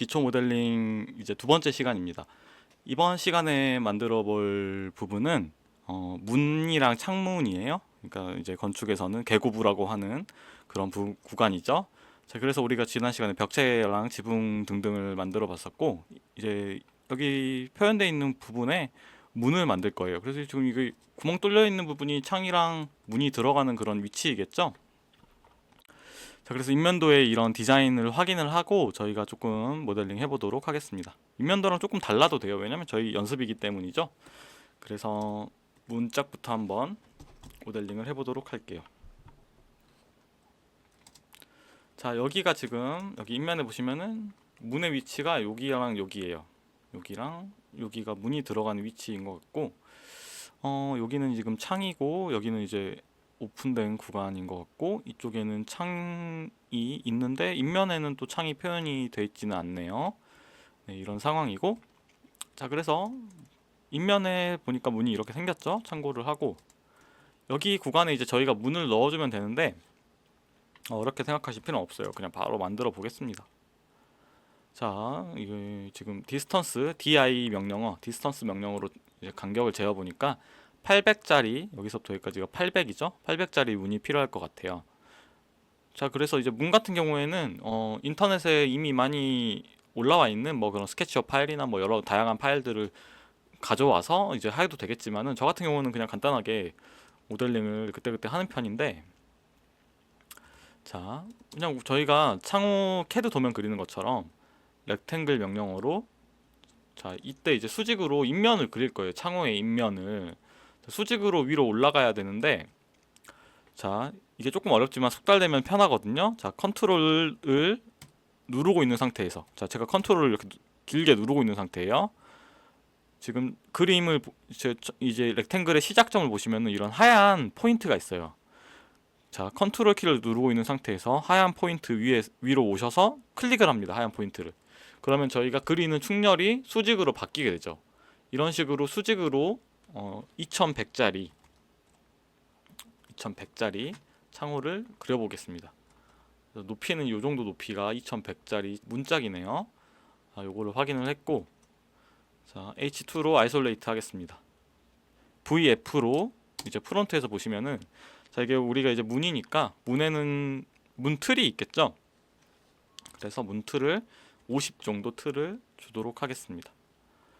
기초 모델링 이제 두 번째 시간입니다. 이번 시간에 만들어 볼 부분은 어, 문이랑 창문이에요. 그러니까 이제 건축에서는 개고부라고 하는 그런 부, 구간이죠. 자, 그래서 우리가 지난 시간에 벽체랑 지붕 등등을 만들어 봤었고 이제 여기 표현되어 있는 부분에 문을 만들 거예요. 그래서 지금 이게 구멍 뚫려 있는 부분이 창이랑 문이 들어가는 그런 위치이겠죠. 자, 그래서 인면도에 이런 디자인을 확인을 하고 저희가 조금 모델링 해보도록 하겠습니다. 인면도랑 조금 달라도 돼요. 왜냐면 저희 연습이기 때문이죠. 그래서 문짝부터 한번 모델링을 해보도록 할게요. 자, 여기가 지금 여기 인면에 보시면은 문의 위치가 여기랑 여기예요. 여기랑 여기가 문이 들어가는 위치인 것 같고, 어, 여기는 지금 창이고 여기는 이제 오픈된 구간인 것 같고 이쪽에는 창이 있는데 인면에는 또 창이 표현이 되어 있지는 않네요. 네, 이런 상황이고 자 그래서 인면에 보니까 문이 이렇게 생겼죠. 참고를 하고 여기 구간에 이제 저희가 문을 넣어주면 되는데 어, 어렵게 생각하실 필요는 없어요. 그냥 바로 만들어 보겠습니다. 자 이게 지금 디스턴스 di 명령어 디스턴스 명령으로 간격을 재어 보니까 800짜리 여기서부터 여기까지가 800이죠. 800짜리 문이 필요할 것 같아요. 자, 그래서 이제 문 같은 경우에는 어, 인터넷에 이미 많이 올라와 있는 뭐 그런 스케치업 파일이나 뭐 여러 다양한 파일들을 가져와서 이제 해도 되겠지만은 저 같은 경우는 그냥 간단하게 모델링을 그때그때 하는 편인데 자, 그냥 저희가 창호 캐드 도면 그리는 것처럼 렉탱글 명령어로 자, 이때 이제 수직으로 인면을 그릴 거예요. 창호의 인면을. 수직으로 위로 올라가야 되는데 자 이게 조금 어렵지만 숙달되면 편하거든요. 자 컨트롤을 누르고 있는 상태에서. 자 제가 컨트롤을 이렇게 누- 길게 누르고 있는 상태예요. 지금 그림을 보- 이제, 렉탱글의 시작점을 보시면은 이런 하얀 포인트가 있어요. 자 컨트롤 키를 누르고 있는 상태에서 하얀 포인트 위에 위로 오셔서 클릭을 합니다 하얀 포인트를. 그러면 저희가 그리는 충렬이 수직으로 바뀌게 되죠. 이런 식으로 수직으로 어, 2100짜리 2100짜리 창호를 그려보겠습니다. 높이는 이 정도 높이가 2100짜리 문짝이네요. 아, 요거를 확인을 했고 자 H2로 아이솔레이트 하겠습니다. VF로 이제 프론트에서 보시면은 자 이게 우리가 이제 문이니까 문에는 문 틀이 있겠죠. 그래서 문 틀을 50 정도 틀을 주도록 하겠습니다.